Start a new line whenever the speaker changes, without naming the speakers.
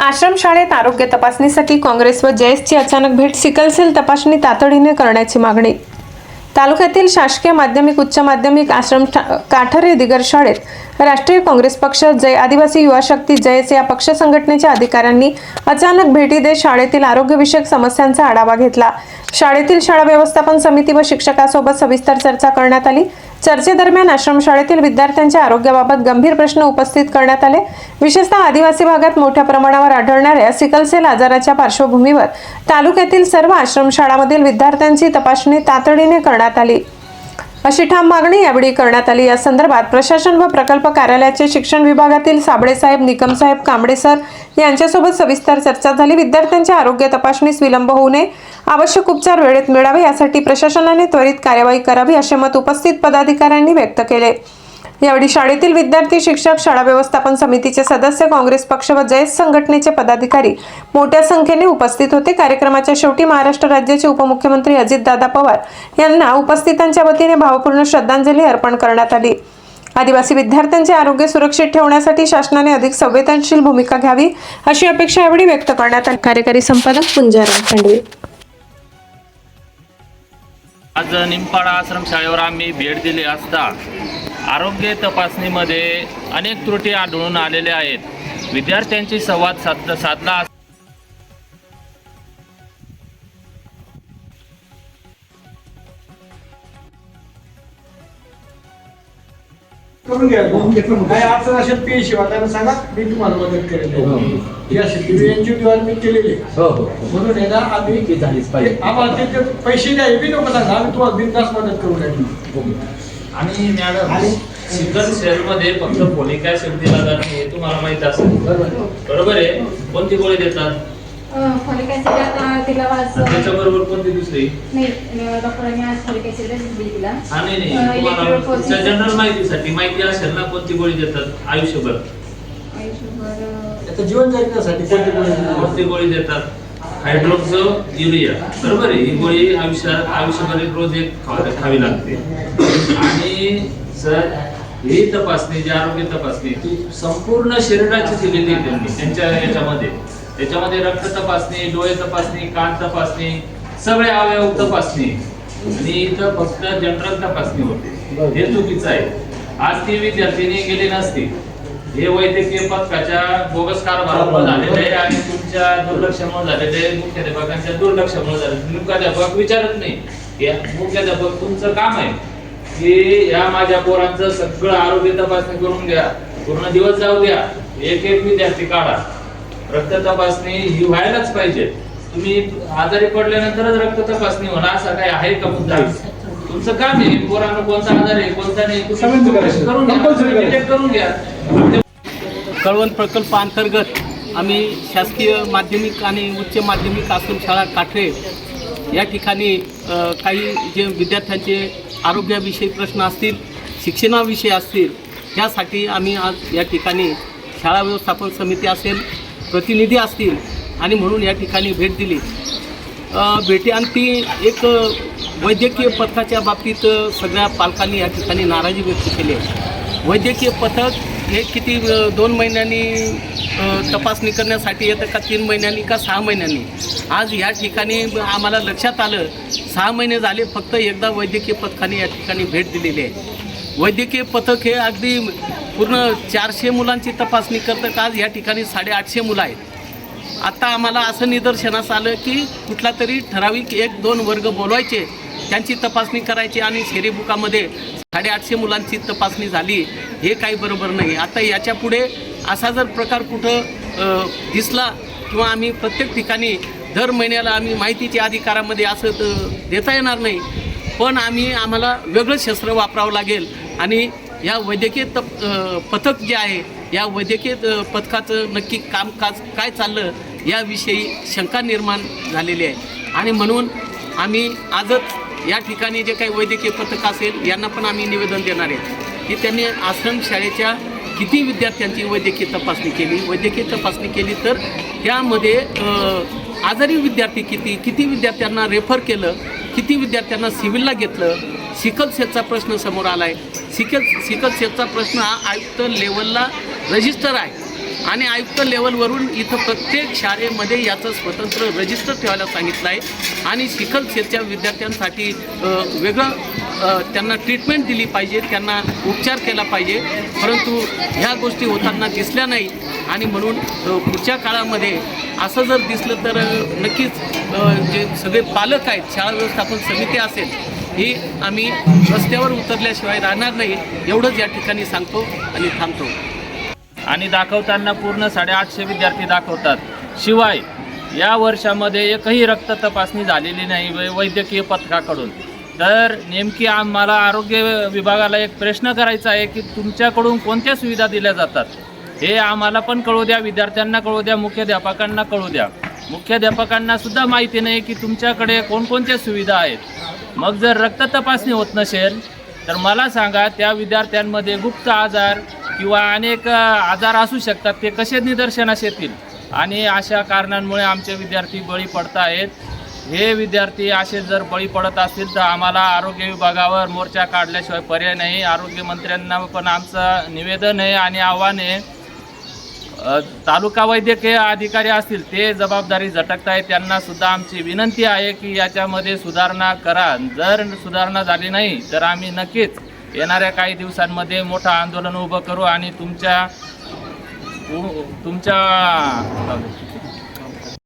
आश्रमशाळेत आरोग्य तपासणीसाठी काँग्रेस व जयसची अचानक भेट सिकलसेल तपासणी तातडीने करण्याची मागणी. तालुक्यातील शासकीय माध्यमिक उच्च माध्यमिक आश्रम काठरे दिगर शाळेत राष्ट्रीय काँग्रेस पक्ष जय आदिवासी युवा शक्ती जयस या पक्ष संघटनेच्या अधिकाऱ्यांनी अचानक भेटी देत शाळेतील आरोग्यविषयक समस्यांचा आढावा घेतला. शाळेतील शाळा व्यवस्थापन समिती व शिक्षकासोबत सविस्तर चर्चा करण्यात आली. चर्चेदरम्यान आश्रमशाळेतील विद्यार्थ्यांच्या आरोग्याबाबत गंभीर प्रश्न उपस्थित करण्यात आले. विशेषतः आदिवासी भागात मोठ्या प्रमाणावर आढळणाऱ्या सिकलसेल आजाराच्या पार्श्वभूमीवर तालुक्यातील सर्व आश्रमशाळांमधील विद्यार्थ्यांची तपासणी तातडीने करण्यात आली. अशी ठाम मागणी यावेळी करण्यात आली. या संदर्भात प्रशासन व प्रकल्प कार्यालयाचे शिक्षण विभागातील साबळेसाहेब निकमसाहेब कांबळे सर यांच्यासोबत सविस्तर चर्चा झाली. विद्यार्थ्यांच्या आरोग्य तपासणीस विलंब होऊ नये. आवश्यक उपचार वेळेत मिळावे यासाठी प्रशासनाने त्वरित कार्यवाही करावी असे मत उपस्थित पदाधिकाऱ्यांनी व्यक्त केले. यावेळी शाळेतील विद्यार्थी शिक्षक शाळा व्यवस्थापन समितीचे सदस्य काँग्रेस पक्ष व जयस संघटनेचे पदाधिकारी मोठ्या संख्येने उपस्थित होते. कार्यक्रमाच्या शेवटी महाराष्ट्र राज्याचे उपमुख्यमंत्री अजितदादा पवार यांना उपस्थितांच्या वतीने भावपूर्ण श्रद्धांजली अर्पण करण्यात आली. आदिवासी विद्यार्थ्यांचे आरोग्य सुरक्षित ठेवण्यासाठी शासनाने अधिक संवेदनशील भूमिका घ्यावी अशी अपेक्षा यावेळी व्यक्त करण्यात आली. कार्यकारी संपादक पुंजाराम खांडवे
आज निमपाडा आश्रमशाळेवर आम्ही भेट दिली असता आरोग्य तपासणीमध्ये अनेक त्रुटी आढळून आलेल्या आहेत. विद्यार्थ्यांशी संवाद साध साधला
करून घ्या काय अडचण असेल पी शिवा त्यांना सांगा. मी तुम्हाला मदत करेल ही असेल ती यांची दिवाण मी केलेली आहे.
हो हो.
म्हणून आहे ना आम्ही
ती.
ते- आम्हाला ते ते पैसे द्या हे बी नको सांगा. आम्ही तुम्हाला बिनधास्त मदत करू लागली
आणि मॅडम सिकल सेलमध्ये फक्त फोलिक ऍसिड दिला जात नाही हे तुम्हाला माहीत असेल. बरोबर आहे? कोणती गोळी देतात?
फॉलिक ऍसिड आता तिला वाज
त्याच्याबरोबर कोणती दुसरी?
नाही डॉक्टरांनी आज फॉलिक ऍसिडच दिली तिला.
हा नाही नाही.
अं,
तुम्हाला
electroporation.
तुमच्या जनरल माहितीसाठी माहिती असेल ना कोणती गोळी देतात आयुष्यभर?
आयुष्यभर अं,
आता जीवन जगण्यासाठी कोणती गोळी दिली?
कोणती गोळी देतात? हायड्रोक्सो युरिया बरोबर आहे? ही गोळी आयुष्यात आयुष्यभर एक रोज एक खावी लागते. आणि सर ही तपासणी जी आरोग्य तपासणी ती संपूर्ण शरीराची दिलेली त्यांनी त्यांच्या याच्यामध्ये. त्याच्यामध्ये रक्त तपासणी डोळे तपासणी कान तपासणी सगळे अवयव तपासणी. आणि इथं फक्त जनरल तपासणी होते. हे चुकीचं आहे. आज ती विद्यार्थिनी गेली नसती. हे वैद्यकीय पथकाच्या बोगस कारभारामुळे झालेले आहे आणि तुमच्या दुर्लक्षामुळे झालेले आहे. मुख्याध्यापकांच्या दुर्लक्षामुळे झालेले मुख्याध्यापक विचारत नाही. या मुख्याध्यापक तुमचं काम आहे. की या माझ्या पोरांचं सगळं आरोग्य तपासणी करून घ्या. पूर्ण दिवस जाऊ द्या. एक एक विद्यार्थी काढा. रक्त तपासणी ही व्हायलाच पाहिजे. तुम्ही आजारी पडल्यानंतरच रक्त तपासणी होणार असं काही आहे का मुद्दा? तुमचं काम आहे. पोरांना कोणता आजार आहे कोणता नाही. करून घ्या. करून घ्या.
कळवण प्रकल्पाअंतर्गत आम्ही शासकीय माध्यमिक आणि उच्च माध्यमिक आश्रमशाळा काठरे या ठिकाणी काही जे विद्यार्थ्यांचे आरोग्याविषयी प्रश्न असतील शिक्षणाविषयी असतील यासाठी आम्ही आज या ठिकाणी शाळा व्यवस्थापन समिती असेल प्रतिनिधी असतील आणि म्हणून या ठिकाणी भेट दिली. भेटी आणि ती एक वैद्यकीय पथकाच्या बाबतीत सगळ्या पालकांनी या ठिकाणी नाराजी व्यक्त केली आहे. वैद्यकीय पथक हे किती दोन महिन्यांनी तपासणी करण्यासाठी येतं का तीन महिन्यांनी का सहा महिन्यांनी? आज या ठिकाणी आम्हाला लक्षात आलं सहा महिने झाले फक्त एकदा वैद्यकीय पथकाने या ठिकाणी भेट दिलेली आहे. वैद्यकीय पथक हे अगदी पूर्ण चारशे मुलांची तपासणी करतं का? आज या ठिकाणी साडेआठशे मुलं आहेत. आत्ता आम्हाला असं निदर्शनास आलं की कुठला तरी ठराविक एक दोन वर्ग बोलवायचे. त्यांची तपासणी करायची आणि शेरी बुकामध्ये साडेआठशे मुलांची तपासणी झाली हे काही बरोबर नाही. आता याच्यापुढे असा जर प्रकार कुठं दिसला किंवा आम्ही प्रत्येक ठिकाणी दर महिन्याला आम्ही माहितीच्या अधिकारामध्ये असं तर देता येणार नाही. पण आम्ही आम्हाला वेगळं शस्त्र वापरावं लागेल आणि या वैद्यकीय तप पथक जे आहे या वैद्यकीय पथकाचं नक्की कामकाज काय चाललं याविषयी शंका निर्माण झालेली आहे. आणि म्हणून आम्ही आजच या ठिकाणी जे काही वैद्यकीय पथक असेल यांना पण आम्ही निवेदन देणार आहे की त्यांनी आश्रमशाळेच्या किती विद्यार्थ्यांची वैद्यकीय तपासणी केली. वैद्यकीय तपासणी केली तर त्यामध्ये आजारी विद्यार्थी किती किती विद्यार्थ्यांना रेफर केलं किती विद्यार्थ्यांना सिव्हिलला घेतलं सिकल सेलचा प्रश्न समोर आला आहे सिकल सिकल सेलचा प्रश्न हा आयुक्त लेवलला रजिस्टर आहे. आणि आयुक्त लेवलवरून इथं प्रत्येक शाळेमध्ये याचं स्वतंत्र रजिस्टर ठेवायला सांगितलं आहे. आणि शिखल सेलच्या विद्यार्थ्यांसाठी वेगळं त्यांना ट्रीटमेंट दिली पाहिजे त्यांना उपचार केला पाहिजे. परंतु ह्या गोष्टी होताना दिसल्या नाही. आणि म्हणून पुढच्या काळामध्ये असं जर दिसलं तर नक्कीच जे सगळे पालक आहेत शाळा व्यवस्थापन समिती असेल ही आम्ही रस्त्यावर उतरल्याशिवाय राहणार नाही एवढंच या ठिकाणी सांगतो आणि थांबतो.
आणि दाखवताना पूर्ण साडेआठशे विद्यार्थी दाखवतात. शिवाय या वर्षामध्ये एकही रक्त तपासणी झालेली नाही वैद्यकीय पथकाकडून. तर नेमकी आम्हाला आरोग्य विभागाला एक प्रश्न करायचा आहे की तुमच्याकडून कोणत्या सुविधा दिल्या जातात? हे आम्हाला पण कळू द्या विद्यार्थ्यांना कळू द्या मुख्याध्यापकांना कळू द्या. मुख्याध्यापकांना सुद्धा माहिती नाही की तुमच्याकडे कोणकोणत्या सुविधा आहेत. मग जर रक्त तपासणी होत नसेल तर मला सांगा त्या विद्यार्थ्यांमध्ये गुप्त आजार किंवा अनेक आजार असू शकतात ते कसे निदर्शनास येतील? आणि अशा कारणांमुळे आमचे विद्यार्थी बळी पडत आहेत. हे विद्यार्थी असे जर बळी पडत असतील तर आम्हाला आरोग्य विभागावर मोर्चा काढल्याशिवाय पर्याय नाही. आरोग्यमंत्र्यांना पण आमचं निवेदन आहे आणि आव्हान आहे. तालुका वैद्यकीय अधिकारी असतील ते जबाबदारी झटकत आहेत त्यांना सुद्धा आमची विनंती आहे की याच्यामध्ये सुधारणा करा. जर सुधारणा झाली नाही तर आम्ही नक्कीच येणाऱ्या काही दिवसांमध्ये मोठं आंदोलन उभं करू आणि तुमच्या तुमच्या